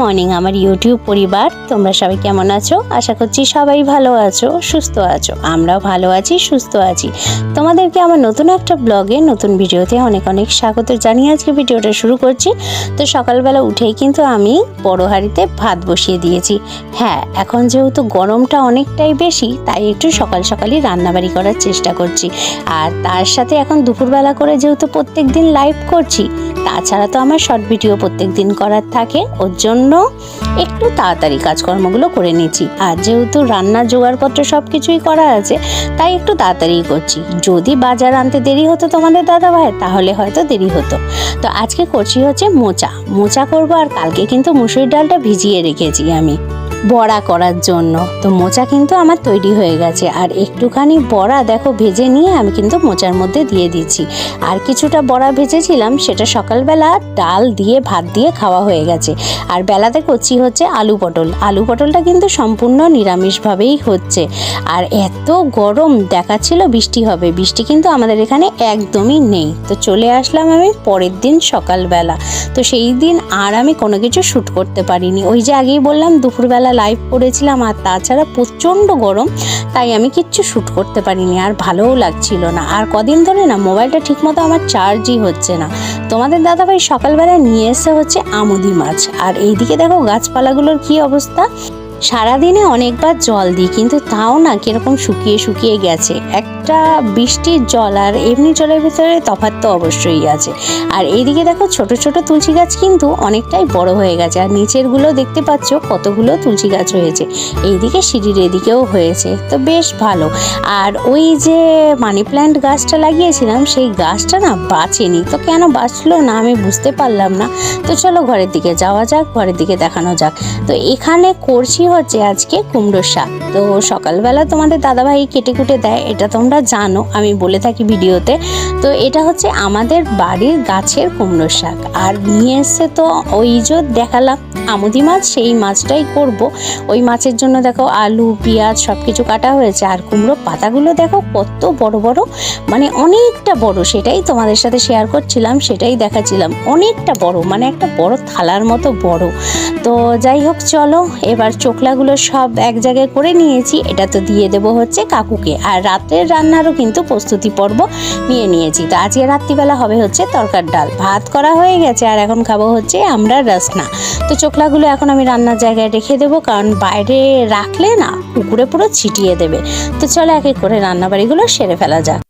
Morning আমার YouTube পরিবার। তোমরা সবাই কেমন আছো? আশা করছি সবাই ভালো আছো, সুস্থ আছো। আমরাও ভালো আছি, সুস্থ আছি। তোমাদেরকে আমার নতুন একটা ব্লগে, নতুন ভিডিওতে অনেক অনেক স্বাগত জানিয়ে আজকে ভিডিওটা শুরু করছি। তো সকালবেলা উঠেই কিন্তু আমি বড় হাঁড়িতে ভাত বসিয়ে দিয়েছি। হ্যাঁ এখন যেহেতু গরমটা অনেকটাই বেশি, তাই একটু সকাল সকালই রান্নাবাড়ি করার চেষ্টা করছি। আর তার সাথে এখন দুপুরবেলা করে যেহেতু প্রত্যেক দিন লাইভ করছি, তাছাড়া তো আমার শর্ট ভিডিও প্রত্যেক দিন করার থাকে। ওর জন্য একটু তাড়াতাড়ি কাজকর্মগুলো করে নিচ্ছি আর যেহেতু রান্নার জোগাড়পত্র সব কিছুই করা আছে, তাই একটু তাড়াতাড়ি করছি। যদি বাজার আনতে দেরি হতো তোমাদের দাদা ভাই তাহলে হয়তো দেরি হতো। তো আজকে করছি হচ্ছে মোচা। মোচা করব আর কালকে কিন্তু মুসুরির ডালটা ভিজিয়ে রেখেছি আমি। বড়া করার জন্য। তো মোচা কিন্তু আমার তৈরি হয়ে গেছে। আর একটুখানি বড়া দেখো ভেজে নিয়ে আমি কিন্তু মোচার মধ্যে দিয়ে দিচ্ছি। আর কিছুটা বড়া ভেজেছিলাম, সেটা সকালবেলা ডাল দিয়ে, ভাত দিয়ে খাওয়া হয়ে গেছে। আর বেলাতে করছি হচ্ছে আলু পটল। আলু পটলটা কিন্তু সম্পূর্ণ নিরামিষভাবেই হচ্ছে। আর এত গরম দেখাচ্ছিল বৃষ্টি হবে। বৃষ্টি কিন্তু আমাদের এখানে একদমই নেই। তো চলে আসলাম আমি পরের দিন সকালবেলা। তো সেই দিন আর আমি কোনো কিছু শ্যুট করতে পারিনি। ওই যে আগেই বললাম, দুপুরবেলা লাইভ করেছিলাম আর তাছাড়া প্রচণ্ড গরম, তাই আমি কিচ্ছু শ্যুট করতে পারিনি আর ভালোও লাগছিল না। আর কদিন ধরে না মোবাইলটা ঠিকমতো আমার চার্জই হচ্ছে না। তোমাদের দাদাভাই সকালবেলা নিয়ে এসে হচ্ছে আমুদি মাছ। আর এইদিকে দেখো গাছপালাগুলোর কি অবস্থা? সারাদিনে অনেকবার জল দিই, কিন্তু তাও না কীরকম শুকিয়ে শুকিয়ে গেছে। একটা বৃষ্টির জল আর এমনি জলের ভিতরে তফাৎ তো অবশ্যই আছে। আর এইদিকে দেখো ছোট ছোট তুলসী গাছ কিন্তু অনেকটাই বড় হয়ে গেছে। আর নিচেরগুলো দেখতে পাচ্ছ কতগুলো তুলসী গাছ হয়েছে। এইদিকে সিঁড়ির এদিকেও হয়েছে, তো বেশ ভালো। আর ওই যে মানি প্ল্যান্ট গাছটা লাগিয়েছিলাম, সেই গাছটা না বাঁচেনি। তো কেন বাঁচলো না আমি বুঝতে পারলাম না। তো চলো ঘরের দিকে যাওয়া যাক, ঘরের দিকে দেখানো যাক। তো এখানে করছি হচ্ছে আজকে কুমড়ো শাক। তো সকালবেলা তোমাদের দাদাভাই কেটে কুটে দেয়, এটা তোমরা জানো, আমি বলে থাকি ভিডিওতে। তো এটা হচ্ছে আমাদের বাড়ির গাছের কুমড়ো শাক। আর নিয়ে এসছে তো ওই যে দেখালাম, আমুদি মাছ, সেই মাছটাই করব। ওই মাছের জন্য দেখো আলু, পেঁয়াজ সব কিছু কাটা হয়েছে, আর কুমড়ো পাতাগুলো দেখো কত বড় বড় মানে অনেকটা বড়, সেটাই তোমাদের সাথে শেয়ার করছিলাম, সেটাই দেখাচ্ছিলাম। অনেকটা বড় মানে একটা বড় থালার মতো বড়। তো যাই হোক, চলো, এবার চোখলাগুলো সব এক জায়গায় করে নিয়েছি। এটা তো দিয়ে দেবো হচ্ছে কাকুকে। আর রাতের রান্নারও কিন্তু প্রস্তুতি পর্ব নিয়ে নিয়েছি। তো আজকে রাত্রিবেলা হবে হচ্ছে তরকার ডাল। ভাত করা হয়ে গেছে, আর এখন খাব হচ্ছে আমরা রসনা। তো চোখলাগুলো এখন আমি রান্নার জায়গায় রেখে দেবো, কারণ বাইরে রাখলে না কুকুরে পুরো ছিটিয়ে দেবে। তো চলো, এক এক করে রান্নাবাড়িগুলো সেরে ফেলা যাক।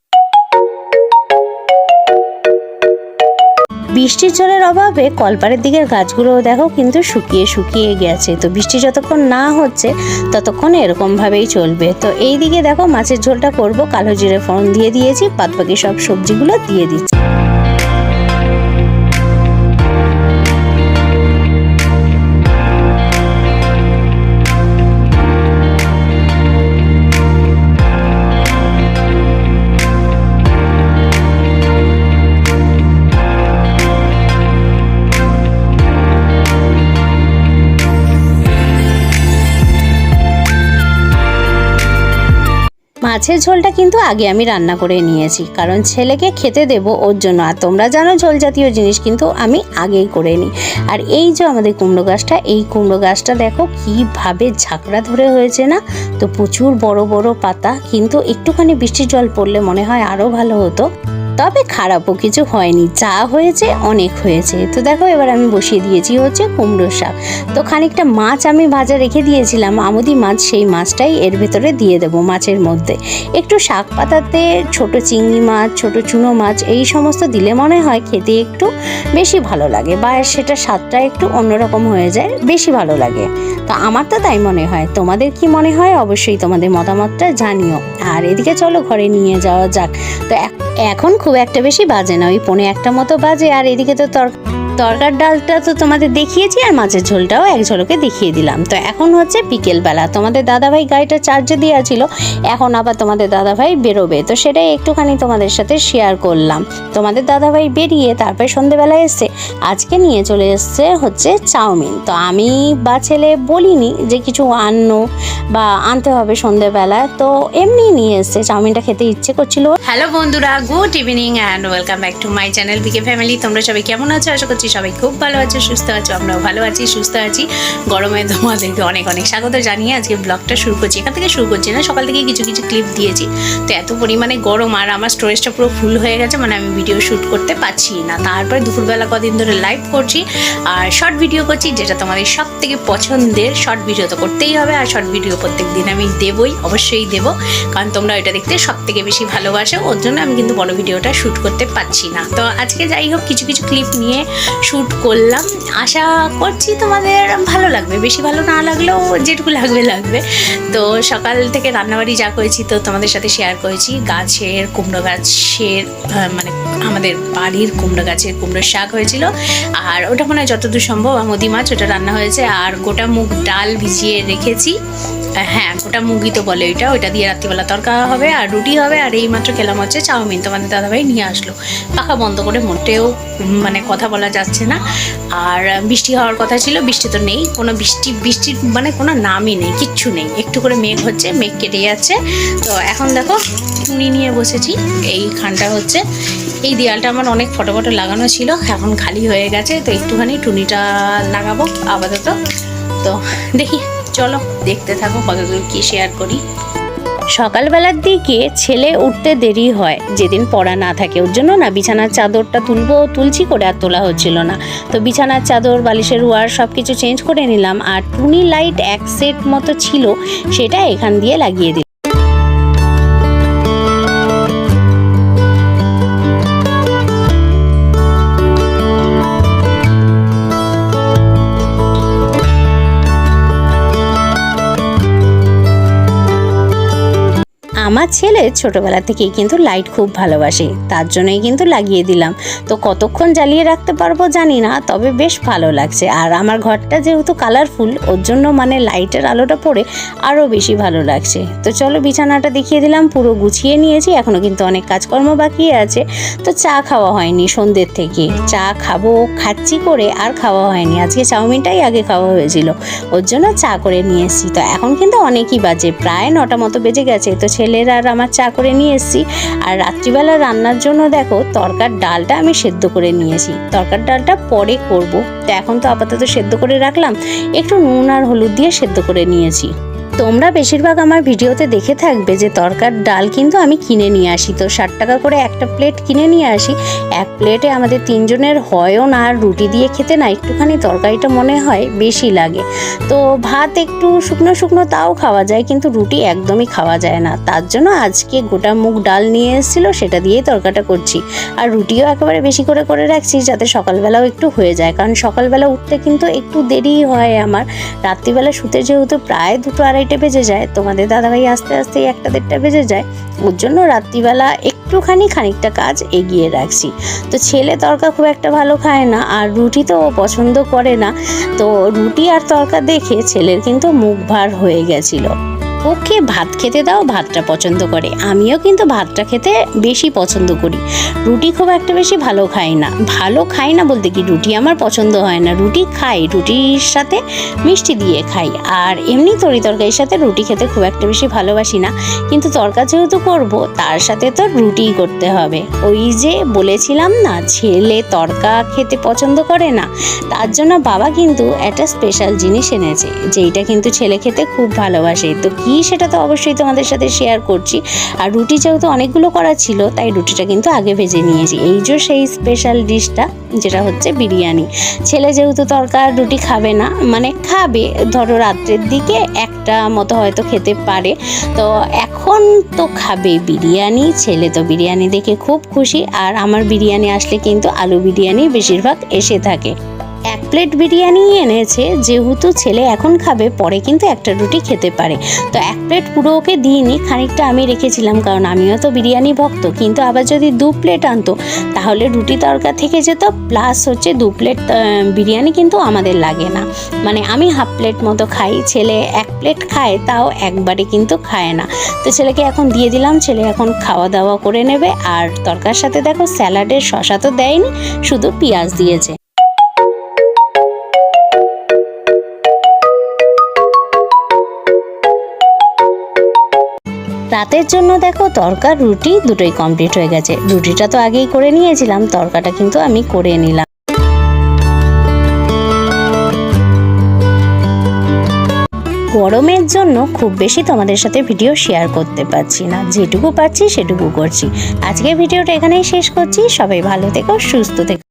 বৃষ্টির জলের অভাবে কলপারের দিকের গাছগুলো দেখো কিন্তু শুকিয়ে শুকিয়ে গেছে। তো বৃষ্টি যতক্ষণ না হচ্ছে, ততক্ষণ এরকমভাবেই চলবে। তো এই দিকে দেখো মাছের ঝোলটা করব, কালো জিরে ফোড়ন দিয়ে দিয়েছি পাতপাকি সব সবজিগুলো দিয়ে দিচ্ছি। মাছের ঝোলটা কিন্তু আগে আমি রান্না করে নিয়েছি, কারণ ছেলেকে খেতে দেব ওর জন্য। আর তোমরা জানো ঝোল জাতীয় জিনিস কিন্তু আমি আগেই করে নিই। আর এই যে আমাদের কুমড়ো গাছটা, এই কুমড়ো গাছটা দেখো কীভাবে ঝাঁকড়া ধরে হয়েছে না? তো প্রচুর বড় বড় পাতা, কিন্তু একটুখানি বৃষ্টির জল পড়লে মনে হয় আরও ভালো হতো। তবে খারাপও কিছু হয়নি। যা হয়েছে অনেক হয়েছে। তো দেখো, এবার আমি বসিয়ে দিয়েছি হচ্ছে কুমড়ো শাক। তো খানিকটা মাছ আমি ভাজা রেখে দিয়েছিলাম। আমুদি মাছ, সেই মাছটাই এর ভেতরে দিয়ে দেবো মাছের মধ্যে। একটু শাক পাতাতে ছোট চিংড়ি মাছ, ছোট চুনো মাছ, এই সমস্ত দিলে মনে হয় খেতে একটু বেশি ভালো লাগে বা সেটা স্বাদটা একটু অন্যরকম হয়ে যায়, বেশি ভালো লাগে। তো আমার তো তাই মনে হয়। তোমাদের কি মনে হয়? অবশ্যই তোমাদের মতামতটা জানিও। আর এদিকে চলো ঘরে নিয়ে যাওয়া যাক। তো এক- এখন খুব একটা বেশি বাজে না, ওই পনেরো একটা মতো বাজে, আর এদিকে তো তর তরকার ডালটা তো তোমাদের দেখিয়েছি আর মাছের ঝোলটাও এক ঝলকে দেখিয়ে দিলাম। তো এখন হচ্ছে বিকেলবেলা। তোমাদের দাদাভাই গাড়িটা চার্জে দেওয়া ছিল এখন আবার তোমাদের দাদাভাই বেরোবে। তো সেটাই একটুখানি তোমাদের সাথে শেয়ার করলাম। তোমাদের দাদাভাই বেরিয়ে তারপরে সন্ধেবেলা এসছে আজকে নিয়ে চলে এসছে হচ্ছে চাউমিন। তো আমি বা ছেলে বলিনি যে কিছু আনো বা আনতে হবে সন্ধেবেলা। তো এমনি নিয়ে এসছে, চাউমিনটা খেতে ইচ্ছে করছিল। হ্যালো বন্ধুরা good evening and welcome back to my channel BK family তোমরা সবাই কেমন আছো? আশা করছি করছি সবাই খুব ভালো আছো, সুস্থ আছো, আমরাও ভালো আছি, সুস্থ আছি। গরমে তোমাদেরকে অনেক অনেক স্বাগত জানিয়ে আজকে ব্লগটা শুরু করছি। এখান থেকে শুরু করছি না, সকাল থেকে কিছু কিছু ক্লিপ দিয়েছি। তো এত পরিমাণে গরম আর আমার স্টোরেজটা পুরো ফুল হয়ে গেছে মানে আমি ভিডিও শ্যুট করতে পারছি না। তারপরে দুপুরবেলা কদিন ধরে লাইভ করছি আর শর্ট ভিডিও করছি, যেটা তোমাদের সব থেকে পছন্দের। শর্ট ভিডিও তো করতেই হবে আর শর্ট ভিডিও প্রত্যেক দিন আমি দেবই, অবশ্যই দেবো। কারণ তোমরা এটা দেখতে সব থেকে বেশি ভালোবাসো, ওর জন্য আমি কিন্তু বড় ভিডিওটা শ্যুট করতে পারছি না। তো আজকে যাই হোক, কিছু কিছু ক্লিপ নিয়ে শ্যুট করলাম। আশা করছি তোমাদের ভালো লাগবে। বেশি ভালো না লাগলেও যেটুকু লাগবে লাগবে। তো সকাল থেকে রান্নাবাড়ি যা করেছি তো তোমাদের সাথে শেয়ার করেছি। গাছের কুমড়ো গাছের মানে আমাদের বাড়ির কুমড়ো গাছের কুমড়ো শাক হয়েছিল। আর ওটা মনে হয় যতদূর সম্ভব আমদি মাছ ওটা রান্না হয়েছে। আর গোটা মুগ ডাল ভিজিয়ে রেখেছি। হ্যাঁ গোটা মুগি তো বলে ওইটা। ওইটা দিয়ে রাত্রিবেলা তরকা হবে আর রুটি হবে। আর এই মাত্র খেলাম হচ্ছে চাউমিন। তোমাদের দাদাভাই নিয়ে আসলো। পাখা বন্ধ করে মোটেও মানে কথা বলা যাচ্ছে না। আর বৃষ্টি হওয়ার কথা ছিল, বৃষ্টি তো নেই। কোনো বৃষ্টি বৃষ্টির মানে কোনো নামই নেই, কিচ্ছু নেই। একটু করে মেঘ হচ্ছে, মেঘ কেটে যাচ্ছে। তো এখন দেখো, টুনি নিয়ে বসেছি এইখানটা হচ্ছে। এই দেয়ালটা আমার অনেক ফটো ফটো লাগানো ছিল, এখন খালি হয়ে গেছে। তো একটুখানি টুনিটা লাগাবো আপাতত। তো দেখি, চলো, দেখতে থাকো কতদূর কি শেয়ার করি। সকালবেলার দিকে ছেলে উঠতে দেরি হয়। যেদিন পড়া না থাকে, ওর জন্য না বিছানার চাদরটা তুলবো, তুলছি করে আর তোলা হচ্ছিল না। তো বিছানার চাদর, বালিশের ওয়ার সব কিছু চেঞ্জ করে নিলাম, আর টুনি লাইট এক সেট মতো ছিল, সেটা এখান দিয়ে লাগিয়ে দিলাম। আমার ছেলে ছোটবেলা থেকেই কিন্তু লাইট খুব ভালোবাসে, তার জন্যই কিন্তু লাগিয়ে দিলাম। তো কতক্ষণ জ্বালিয়ে রাখতে পারব জানি না, তবে বেশ ভালো লাগছে। আর আমার ঘরটা যেহেতু কালারফুল ওর জন্য মানে লাইটের আলোটা পড়ে আরও বেশি ভালো লাগছে। তো চলো বিছানাটা দেখিয়ে দিলাম, পুরো গুছিয়ে নিয়েছি এখনও কিন্তু অনেক কাজকর্ম বাকি আছে। তো চা খাওয়া হয়নি সন্ধ্যের থেকে। চা খাব, খাচ্ছি করে, আর খাওয়া হয়নি। আজকে চাউমিনটাই আগে খাওয়া হয়েছিল, ওর জন্য চা করে নিয়ে এসেছি। তো এখন কিন্তু অনেকই বাজে, প্রায় নটা মতো বেজে গেছে, তো ছেলের আর আমার চা করে নিয়ে এসেছি। আর রাত্রিবেলা রান্নার জন্য দেখো, তরকার ডালটা আমি সেদ্ধ করে নিয়েছি। তরকার ডালটা পরে করব। তো এখন তো আপাতত সেদ্ধ করে রাখলাম। একটু নুন আর হলুদ দিয়ে সেদ্ধ করে নিয়েছি। তোমরা বেশিরভাগ আমার ভিডিওতে দেখে থাকবে যে তরকার ডাল কিন্তু আমি কিনে নিয়ে আসি। তো ষাট টাকা করে একটা প্লেট কিনে নিয়ে আসি। এক প্লেটে আমাদের তিনজনের হয়ও না, আর রুটি দিয়ে খেতে না, একটুখানি তরকারিটা মনে হয় বেশি লাগে। তো ভাত একটু শুকনো শুকনো তাও খাওয়া যায়, কিন্তু রুটি একদমই খাওয়া যায় না। তার জন্য আজকে গোটা মুগ ডাল নিয়ে এসেছিল, সেটা দিয়েই তরকাটা করছি। আর রুটিও একেবারে বেশি করে করে রাখছি, যাতে সকালবেলাও একটু হয়ে যায়। কারণ সকালবেলা উঠতে কিন্তু একটু দেরি হয় আমার। রাত্রিবেলা শুতে যেহেতু প্রায় দুটো আড়াইটে বেজে যায়, তোমাদের দাদাভাই আস্তে আস্তে একটা দেড়টা বেজে যায়, ওর জন্য রাত্রিবেলা একটুখানি খানিকটা কাজ এগিয়ে রাখছি। তো ছেলে তরকা খুব একটা ভালো খায় না, আর রুটি তো ও পছন্দ করে না। তো রুটি আর তরকা দেখে ছেলের কিন্তু মুখ ভার হয়ে গেছিল। ওকে ভাত খেতে দাও, ভাতটা পছন্দ করে। আমিও কিন্তু ভাতটা খেতে বেশি পছন্দ করি। রুটি খুব একটা বেশি ভালো খাই না। ভালো খাই না বলতে কি, রুটি আমার পছন্দ হয় না। রুটি খাই, রুটির সাথে মিষ্টি দিয়ে খাই। আর এমনি তরি তরকারির সাথে রুটি খেতে খুব একটা বেশি ভালোবাসি না। কিন্তু তরকা যেহেতু করব, তার সাথে তো রুটিই করতে হবে। ওই যে বলেছিলাম না, ছেলে তরকা খেতে পছন্দ করে না, তার জন্য বাবা কিন্তু একটা স্পেশাল জিনিস এনেছে, যেইটা কিন্তু ছেলে খেতে খুব ভালোবাসে। তো কি সেটা তো অবশ্যই তোমাদের সাথে শেয়ার করছি। আর রুটি যেহেতু অনেকগুলো করা ছিল, তাই রুটিটা কিন্তু আগে ভেজে নিয়েছি। এই যে সেই স্পেশাল ডিশটা যেটা হচ্ছে বিরিয়ানি। ছেলে যেহেতু তরকার রুটি খাবে না মানে খাবে, ধরো রাত্রের দিকে একটা মতো হয়তো খেতে পারে। তো এখন তো খাবে বিরিয়ানি, ছেলে তো বিরিয়ানি দেখে খুব খুশি। আর আমার বিরিয়ানি আসলে কিন্তু আলু বিরিয়ানি বেশিরভাগ এসে থাকে। এক প্লেট বিরিয়ানি এনেছে, যেহেতু ছেলে এখন খাবে, পরে কিন্তু একটা রুটি খেতে পারে। তো এক প্লেট পুরো ওকে দিইনি, খানিকটা আমি রেখেছিলাম, কারণ আমিও তো বিরিয়ানি ভক্ত। কিন্তু আবার যদি দু প্লেট আনতো, তাহলে রুটি তরকা থেকে যেত প্লাস হচ্ছে দু প্লেট বিরিয়ানি কিন্তু আমাদের লাগে না। মানে আমি হাফ প্লেট মতো খাই, ছেলে এক প্লেট খায়, তাও একবারে কিন্তু খায় না। তো ছেলেকে এখন দিয়ে দিলাম, ছেলে এখন খাওয়া দাওয়া করে নেবে। আর তরকার সাথে দেখো, স্যালাডের শশা তো দেয়নি, শুধু পেঁয়াজ দিয়েছে। রাতের জন্য দেখো তরকার রুটি দুটোই কমপ্লিট হয়ে গেছে। রুটিটা তো আগেই করে নিয়েছিলাম, তরকাটা কিন্তু আমি করে নিলাম। গরমের জন্য খুব বেশি তোমাদের সাথে ভিডিও শেয়ার করতে পারছি না। যেটুকু পারছি সেটুকু করছি। আজকে ভিডিওটা এখানেই শেষ করছি। সবাই ভালো থেকো, সুস্থ থেকো।